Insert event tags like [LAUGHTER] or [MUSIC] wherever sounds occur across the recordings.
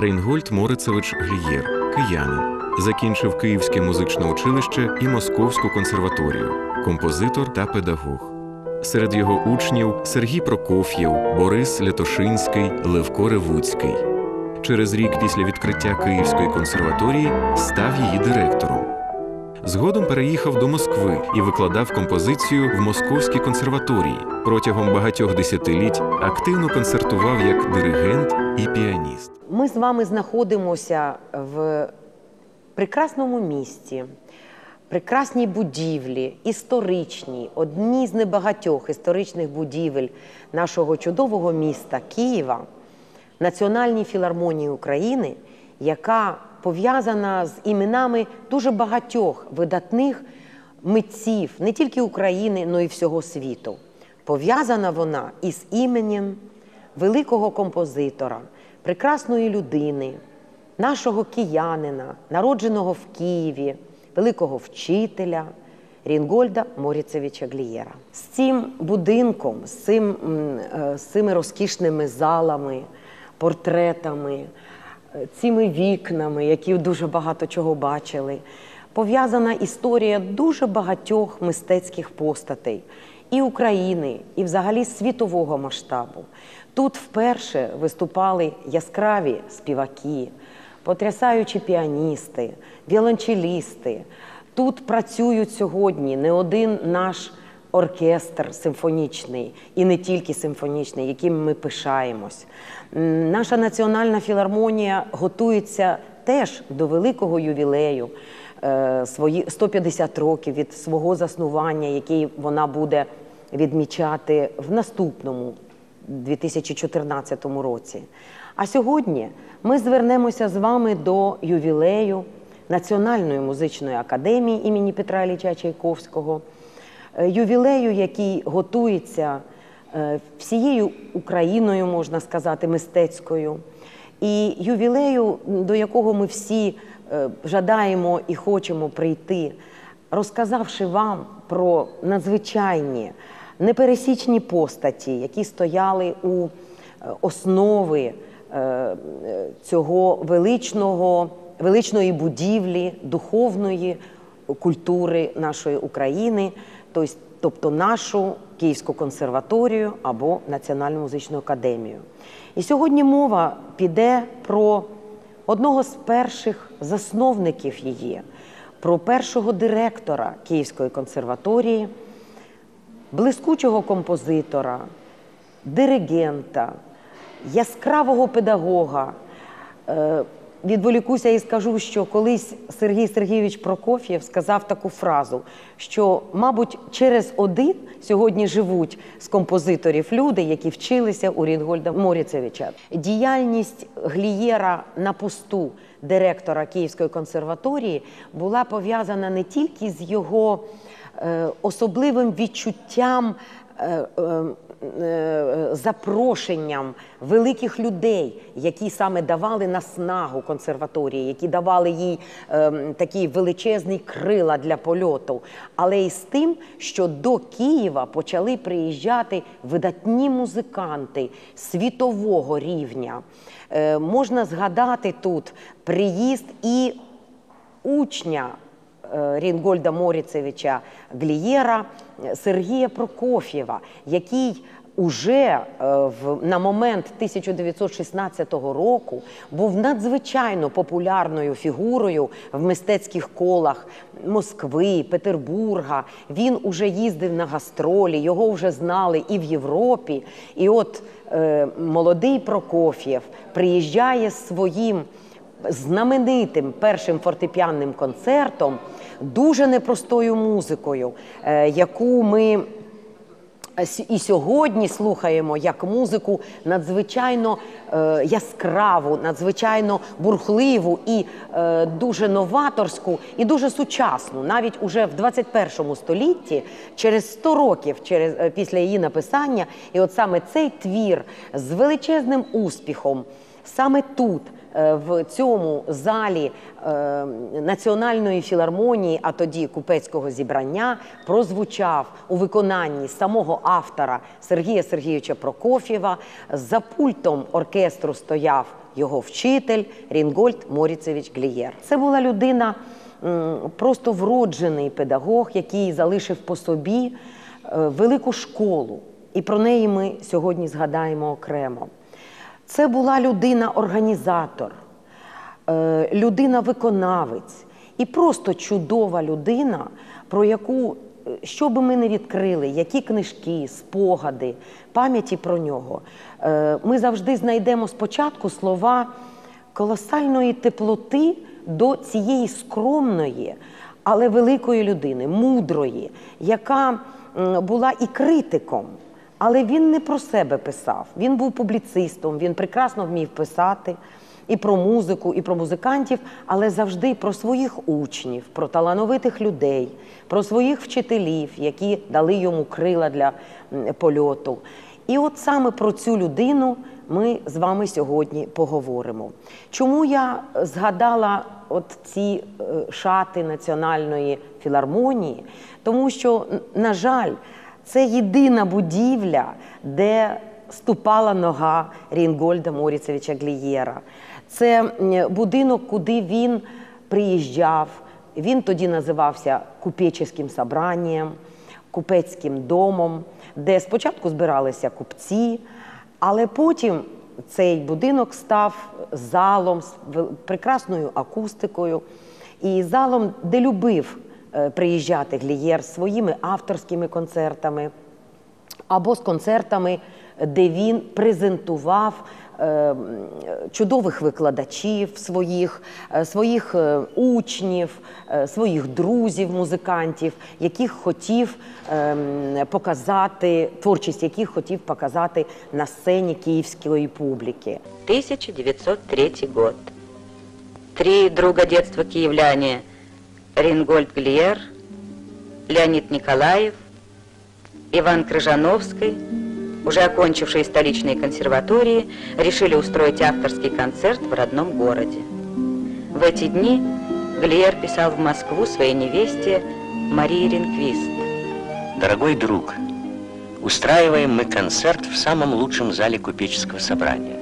Рейнгольд Морицевич Глієр, киянин. Закінчив Київське музичне училище і Московську консерваторію, композитор та педагог. Серед його учнів Сергій Прокоф'єв, Борис Лятошинський, Левко Ревуцький. Через рік після відкриття Київської консерваторії став її директором. Згодом переїхав до Москви і викладав композицію в Московській консерваторії. Протягом багатьох десятиліть активно концертував як диригент і піаніст. Ми з вами знаходимося в прекрасному місті, прекрасній будівлі, історичній, одній з небагатьох історичних будівель нашого чудового міста Києва, Національній філармонії України, яка пов'язана з іменами дуже багатьох видатних митців не тільки України, але й всього світу. Пов'язана вона із іменем великого композитора, прекрасної людини, нашого киянина, народженого в Києві, великого вчителя Рінгольда Моріцевича Глієра. З цим будинком, з, цим, е, з цими розкішними залами, портретами, цими вікнами, які дуже багато чого бачили, пов'язана історія дуже багатьох мистецьких постатей і України, і взагалі світового масштабу. Тут вперше виступали яскраві співаки, потрясаючі піаністи, віолончелісти. Тут працюють сьогодні не один наш оркестр симфонічний і не тільки симфонічний, яким ми пишаємось. Наша національна філармонія готується теж до великого ювілею е, свої 150 років від свого заснування, який вона буде відмічати в наступному 2014 році. А сьогодні ми звернемося з вами до ювілею Національної музичної академії імені Петра Ілліча Чайковського, е, ювілею, який готується е, всією Україною, можна сказати, мистецькою, і ювілею, до якого ми всі е, жадаємо і хочемо прийти, розказавши вам про надзвичайні непересічні постаті, які стояли у е, основи е, е, цього величного, величної будівлі, духовної культури нашої України, тобто нашу Київську консерваторію або Національну музичну академію. І сьогодні мова піде про одного з перших засновників її, про першого директора Київської консерваторії блискучого композитора, диригента, яскравого педагога. Відволікуся і скажу, що колись Сергій Сергійович Прокоф'єв сказав таку фразу, що, мабуть, через один сьогодні живуть з композиторів люди, які вчилися у Рінгольда Моріцевича. Діяльність Глієра на посту директора Київської консерваторії була пов'язана не тільки з його е, особливим відчуттям. е, е, Запрошенням великих людей, які саме давали наснагу консерваторії, які давали їй ем, такі величезні крила для польоту, але і з тим, що до Києва почали приїжджати видатні музиканти світового рівня. Е, можна згадати тут приїзд і учня е, Рінгольда Моріцевича Глієра е, Сергія Прокоф'єва, який уже е, в, на момент 1916 року був надзвичайно популярною фігурою в мистецьких колах Москви, Петербурга. Він уже їздив на гастролі, його вже знали і в Європі. І от е, молодий Прокоф'єв приїжджає з своїм знаменитим першим фортепіанним концертом, дуже непростою музикою, е, яку ми і сьогодні слухаємо як музику надзвичайно е, яскраву, надзвичайно бурхливу і е, дуже новаторську, і дуже сучасну. Навіть уже в 21 столітті, через 100 років через, е, після її написання, і от саме цей твір з величезним успіхом, саме тут. Е, В цьому залі е, Національної філармонії, а тоді купецького зібрання, прозвучав у виконанні самого автора Сергія Сергійовича Прокоф'єва. За пультом оркестру стояв його вчитель Рінгольд Моріцевич Глієр. Це була людина просто вроджений педагог, який залишив по собі е, велику школу. І про неї ми сьогодні згадаємо окремо. Це була людина-організатор, е, людина-виконавець і просто чудова людина, про яку, е, що би ми не відкрили, які книжки, спогади, пам'яті про нього, е, ми завжди знайдемо спочатку слова колосальної теплоти до цієї скромної, але великої людини, мудрої, яка була і критиком. Але він не про себе писав. Він був публіцистом, він прекрасно вмів писати і про музику, і про музикантів, але завжди про своїх учнів, про талановитих людей, про своїх вчителів, які дали йому крила для польоту. І от саме про цю людину ми з вами сьогодні поговоримо. Чому я згадала от ці е, шати національної філармонії? Тому що, на жаль, це єдина будівля, де ступала нога Рінгольда Моріцевича Глієра. Це будинок, куди він приїжджав. Він тоді називався Купеческим собранням, купецьким домом, де спочатку збиралися купці, але потім цей будинок став залом з прекрасною акустикою і залом, де любив приїжджати Глієр своїми авторськими концертами або з концертами, де він презентував е, чудових викладачів своїх, е, своїх е, учнів, е, своїх друзів, музикантів, яких хотів е, показати, творчість яких хотів показати на сцені київської публіки. 1903 год. Три друга детства киевляне Рингольд Глиер, Леонид Николаев, Иван Крыжановский, уже окончившие столичные консерватории, решили устроить авторский концерт в родном городе. В эти дни Глиер писал в Москву своей невесте Марии Ренквист. Дорогой друг, устраиваем мы концерт в самом лучшем зале купеческого собрания.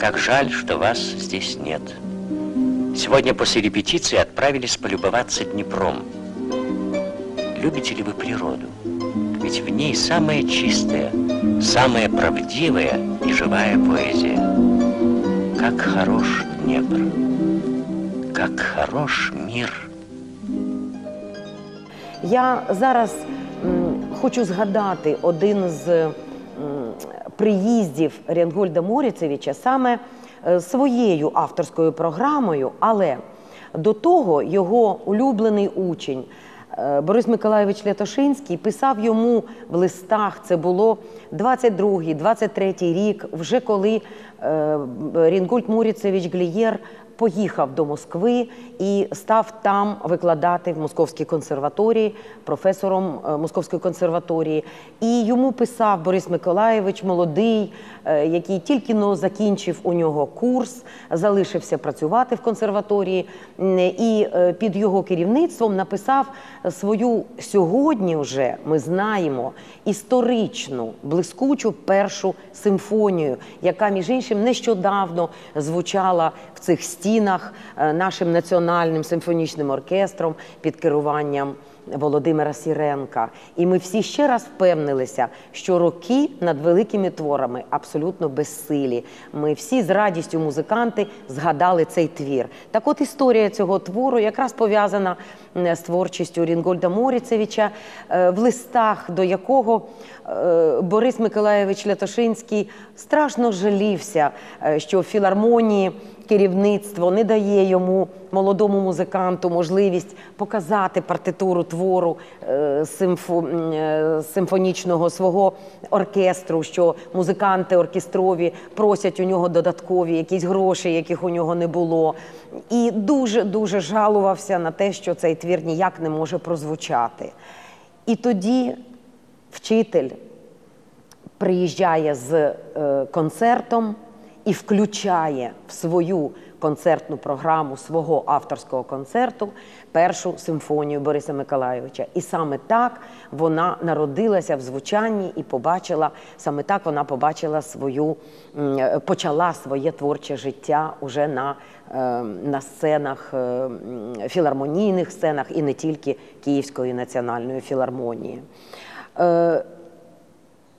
Как жаль, что вас здесь нет. Сегодня после репетиции отправились полюбоваться Днепром. Любите ли вы природу? Ведь в ней самая чистая, самая правдивая и живая поэзия. Как хорош Днепр, как хорош мир. Я зараз м, хочу згадати один з м, приїздів Рінгольда Моріцевича саме е, своєю авторською програмою, але до того його улюблений учень е, Борис Миколайович Лятошинський писав йому в листах. Це було 22-й, 23-й рік, вже коли е, Муріцевич Глієр поїхав до Москви і став там викладати в Московській консерваторії, професором е, Московської консерваторії. І йому писав Борис Миколаєвич, молодий, е, який тільки но закінчив у нього курс, залишився працювати в консерваторії, і е, під його керівництвом написав свою сьогодні вже ми знаємо історичну, блискучу першу симфонію, яка між іншим нещодавно звучала в цих стінах е, нашим національним симфонічним оркестром під керуванням Володимира Сіренка. І ми всі ще раз впевнилися, що роки над великими творами абсолютно безсилі. Ми всі з радістю музиканти згадали цей твір. Так от історія цього твору якраз пов'язана е, з творчістю Рінгольда Моріцевича, е, в листах до якого Борис Миколаєвич Лятошинський страшно жалівся, що в філармонії керівництво не дає йому молодому музиканту можливість показати партитуру твору е, е, симфонічного свого оркестру, що музиканти оркестрові просять у нього додаткові якісь гроші, яких у нього не було. І дуже дуже жалувався на те, що цей твір ніяк не може прозвучати. І тоді вчитель приїжджає з е, концертом і включає в свою концертну програму свого авторського концерту першу симфонію Бориса Миколайовича. І саме так вона народилася в звучанні і побачила саме так вона побачила свою, е, почала своє творче життя уже на, е, на сценах, е, філармонійних сценах і не тільки Київської національної філармонії.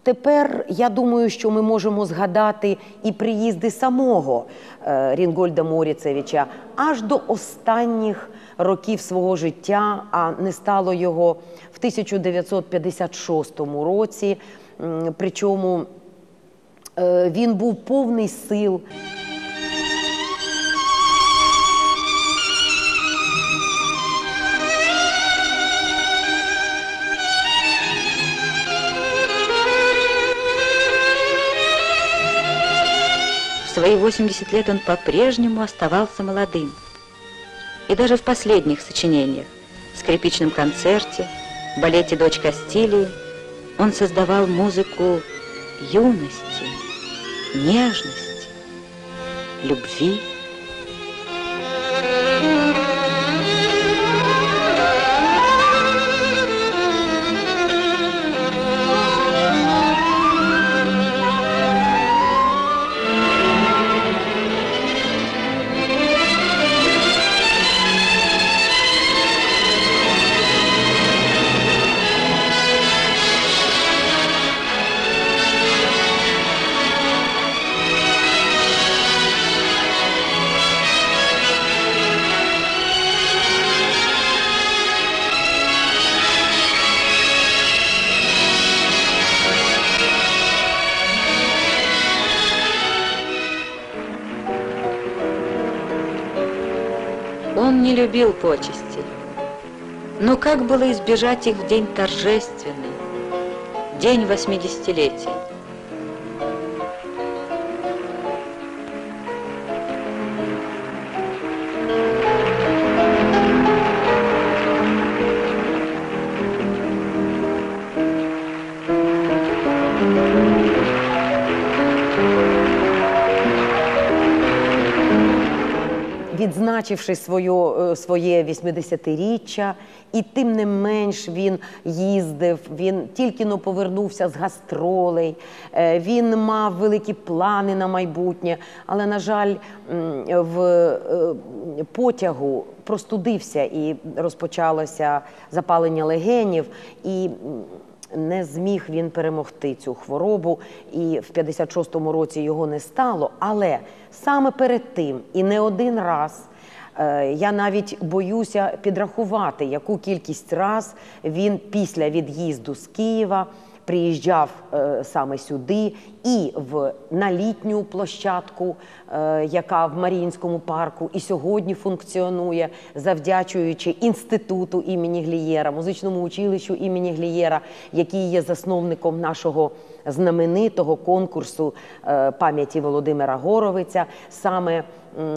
Тепер я думаю, що ми можемо згадати і приїзди самого е, Рінгольда Моріцевича аж до останніх років свого життя, а не стало його в 1956 році. Причому е, він був повний сил. Свои 80 лет он по-прежнему оставался молодым. И даже в последних сочинениях, скрипичном концерте, балете «Дочь Кастилии» он создавал музыку юности, нежности, любви. Любил почестей. Но как было избежать их в день торжественный, день восьмидесятилетия? Відзначивши свою, е, своє 80-річчя, і тим не менш він їздив, він тільки но повернувся з гастролей, е, він мав великі плани на майбутнє, але, на жаль, в е, потягу простудився і розпочалося запалення легенів. І не зміг він перемогти цю хворобу, і в 56-му році його не стало. Але саме перед тим і не один раз. Е, Я навіть боюся підрахувати, яку кількість раз він після від'їзду з Києва приїжджав е, саме сюди і в на літню площадку, е, яка в Маріїнському парку і сьогодні функціонує, завдячуючи інституту імені Глієра, музичному училищу імені Глієра, який є засновником нашого знаменитого конкурсу пам'яті Володимира Горовиця. Саме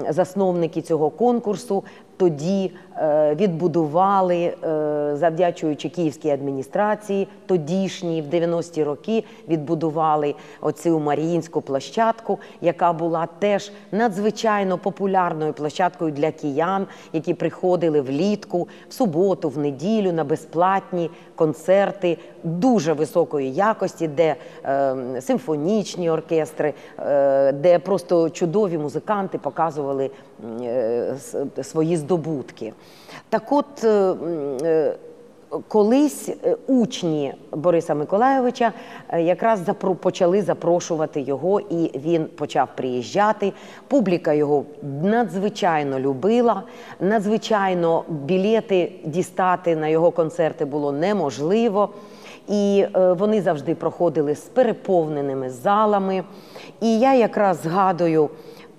засновники цього конкурсу тоді е, відбудували, е, завдячуючи київській адміністрації, тодішній в 90-ті роки відбудували оцю Маріїнську площадку, яка була теж надзвичайно популярною площадкою для киян, які приходили влітку, в суботу, в неділю на безплатні концерти дуже високої якості, де е, симфонічні оркестри, де просто чудові музиканти показували е, свої здобутки. Так от. е, е, Колись учні Бориса Миколайовича якраз почали запрошувати його, і він почав приїжджати. Публіка його надзвичайно любила. Надзвичайно білети дістати на його концерти було неможливо. І вони завжди проходили з переповненими залами. І я якраз згадую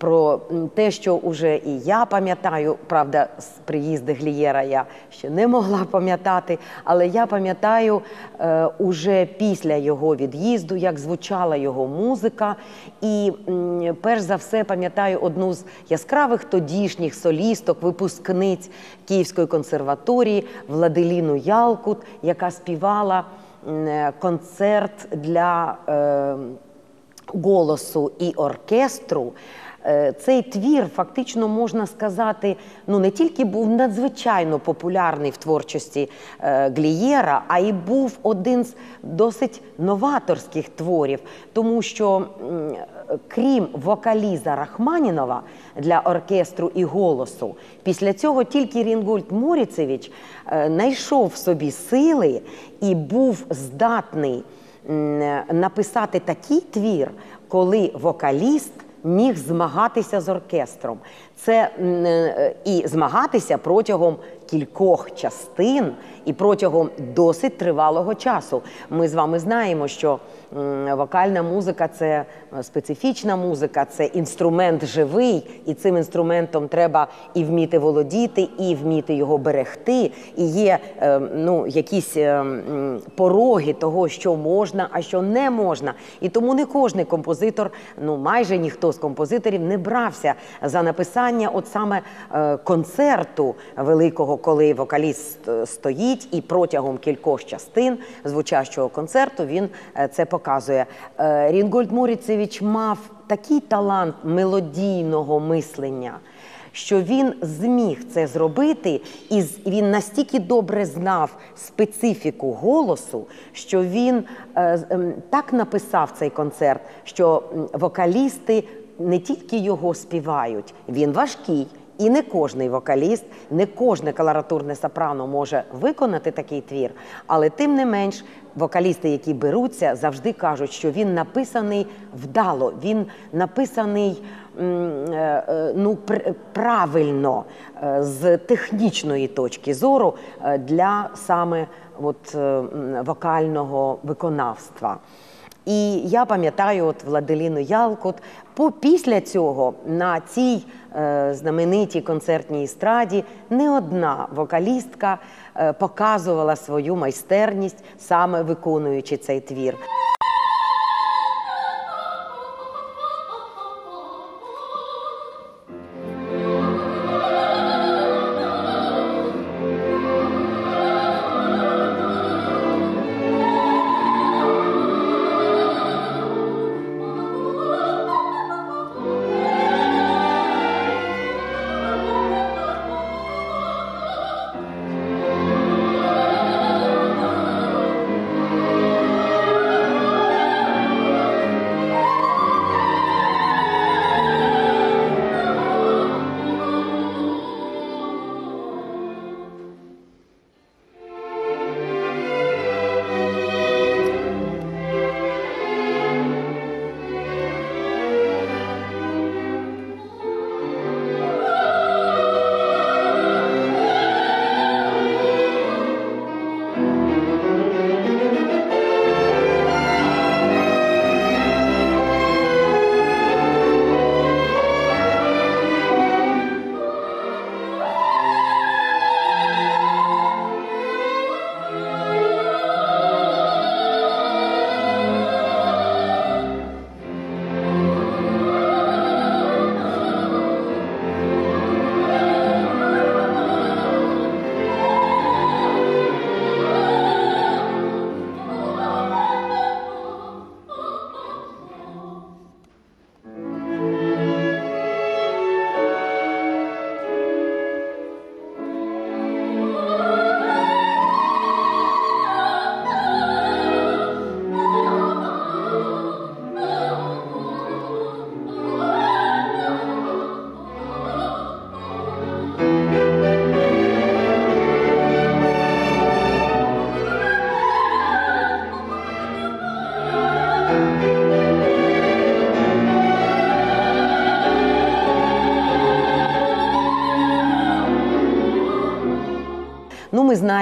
про те, що уже і я пам'ятаю, правда, з приїзду Глієра я ще не могла [LAUGHS] пам'ятати, але я пам'ятаю е, уже після його від'їзду, як звучала його музика. І м, перш за все пам'ятаю одну з яскравих тодішніх солісток, випускниць Київської консерваторії Владиліну Ялкут, яка співала е, концерт для. Е, голосу і оркестру. Е, Цей твір фактично можна сказати, ну не тільки був надзвичайно популярний в творчості е, Глієра, а й був один з досить новаторських творів, тому що крім вокаліза Рахманінова для оркестру і голосу, після цього тільки Рінгольд Моріцевич е, знайшов в собі сили і був здатний написати такий твір, коли вокаліст міг змагатися з оркестром. Це е, і змагатися протягом кількох частин і протягом досить тривалого часу. Ми з вами знаємо, що вокальна музика це е, специфічна музика, це інструмент живий, і цим інструментом треба і вміти володіти, і вміти його берегти. І є е, ну, якісь пороги того, що можна, а що не можна. І тому не кожний композитор, ну майже ніхто з композиторів не брався за написання от саме е, концерту великого, коли вокаліст е, стоїть і протягом кількох частин звучащого концерту він е, це показує. Е, Рінгольд Муріцевич мав такий талант мелодійного мислення. Що він зміг це зробити, і він настільки добре знав специфіку голосу, що він е, ем, так написав цей концерт, що вокалісти не тільки його співають, він важкий. І не кожний вокаліст, не кожне колоратурне сопрано може виконати такий твір, але тим не менш, вокалісти, які беруться, завжди кажуть, що він написаний вдало, він написаний е, е, ну, правильно е, з технічної точки зору для саме от, вокального виконавства. І я пам'ятаю, от Владеліну Ялкут, по після цього на цій е, знаменитій концертній естраді не одна вокалістка е, показувала свою майстерність, саме виконуючи цей твір.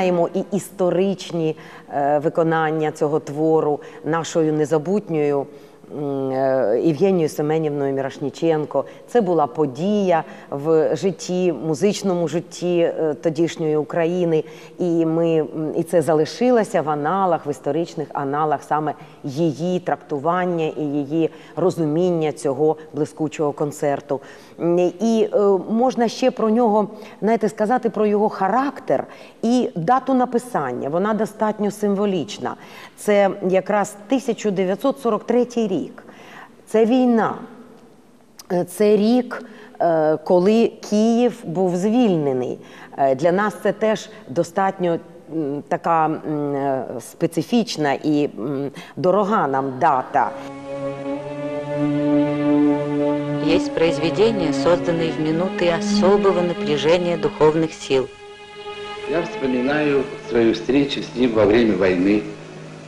Знаємо і історичні е, виконання цього твору нашою незабутньою Євгенією Семенівною Мірошніченко. Це була подія в житті, музичному житті е, тодішньої України. І ми і це залишилося в аналах, в історичних аналах саме її трактування і її розуміння цього блискучого концерту. І е, можна ще про нього знаєте, сказати про його характер і дату написання. Вона достатньо символічна. Це якраз 1943 рік. Це війна. Е, Це рік, е, коли Київ був звільнений. Е, Для нас це теж достатньо м, така м, е, специфічна і м, дорога нам дата. Есть произведения, созданные в минуты особого напряжения духовных сил. Я вспоминаю свою встречу с ним во время войны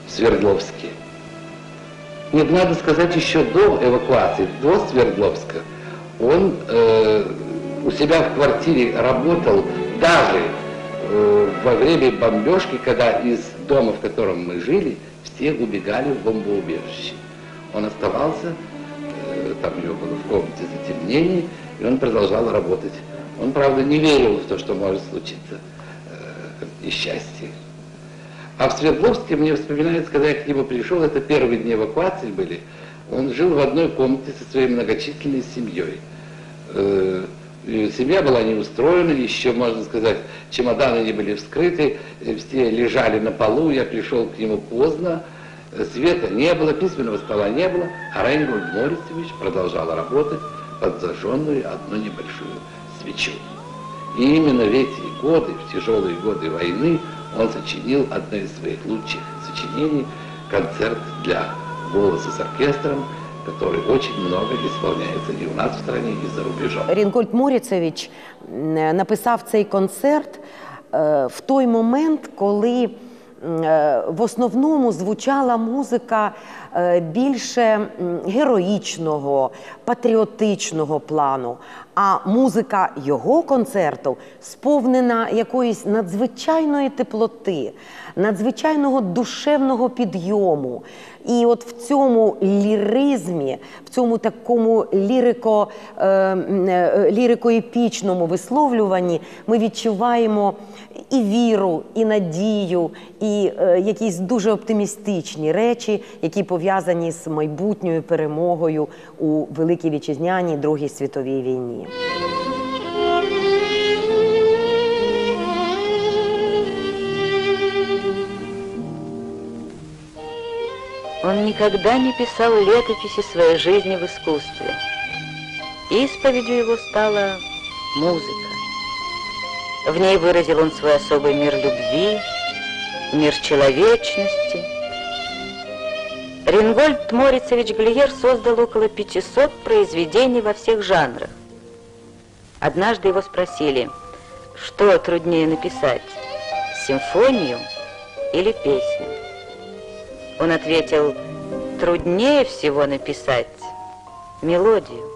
в Свердловске. Нет, надо сказать, еще до эвакуации, до Свердловска, он э, у себя в квартире работал даже э, во время бомбежки, когда из дома, в котором мы жили, все убегали в бомбоубежище. Он оставался, э, там у него было в комнате затемнение, и он продолжал работать. Он, правда, не верил в то, что может случиться э, несчастье. А в Свердловске мне вспоминается, когда я к нему пришел, это первые дни эвакуации были, он жил в одной комнате со своей многочисленной семьей. Э, Семья была не устроена, еще, можно сказать, чемоданы не были вскрыты, э, все лежали на полу, я пришел к нему поздно, э, света не было, письменного стола не было, а Рейнгольд Морисович продолжал работать под зажженную одну небольшую свечу. И именно в эти годы, в тяжелые годы войны, он сочинил одно из своих лучших сочинений «Концерт для голоса с оркестром», который очень много исполняется и у нас в стране, и за рубежом. Рінкольд Моріцевич м, е, написав цей концерт е, в той момент, коли м, е, в основному звучала музика е, більше героїчного, патріотичного плану. А музика його концерту сповнена якоїсь надзвичайної теплоти, надзвичайного душевного підйому. І от в цьому ліризмі, в цьому такому лірико, е, е, лірико-епічному висловлюванні ми відчуваємо і віру, і надію, і е, якісь дуже оптимістичні речі, які пов'язані з майбутньою перемогою у Великій Вітчизняній Другій світовій війні. Он никогда не писал летописи своей жизни в искусстве. Исповедью его стала музыка. В ней выразил он свой особый мир любви, мир человечности. Рингольд Морицевич Глиер создал около 500 произведений во всех жанрах. Однажды его спросили, что труднее написать, симфонию или песню? Он ответил, труднее всего написать мелодию.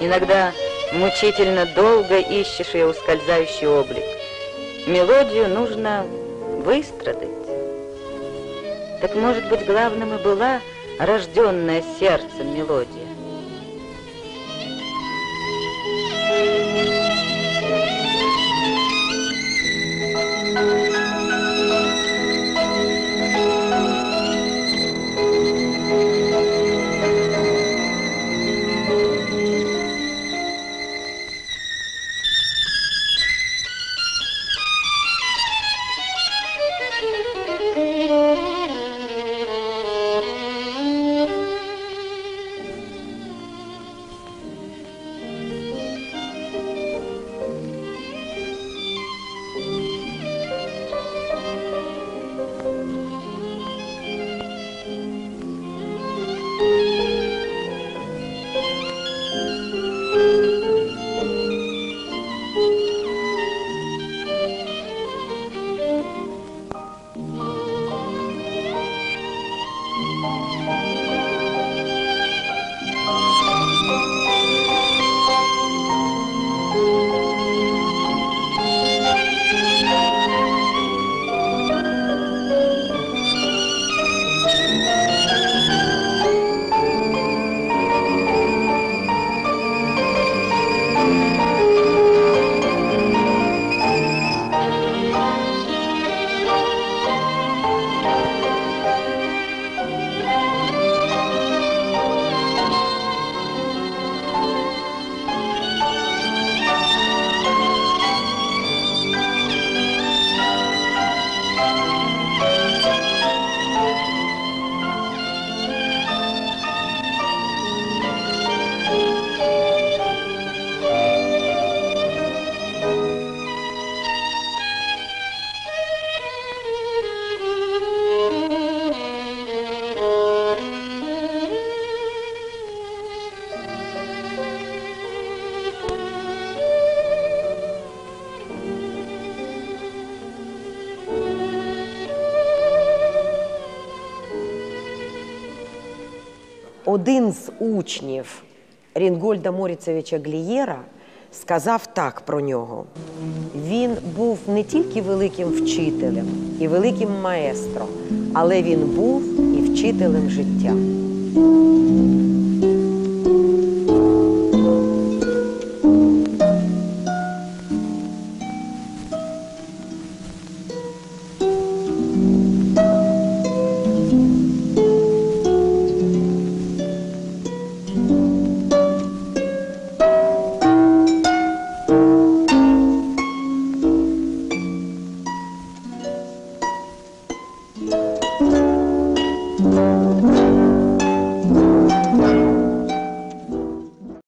Иногда мучительно долго ищешь ее ускользающий облик. Мелодию нужно выстрадать. Так может быть, главным и была рожденная сердцем мелодия. Один з учнів Рінгольда Моріцевича Глієра сказав так про нього. Він був не тільки великим вчителем і великим маестром, але він був і вчителем життя.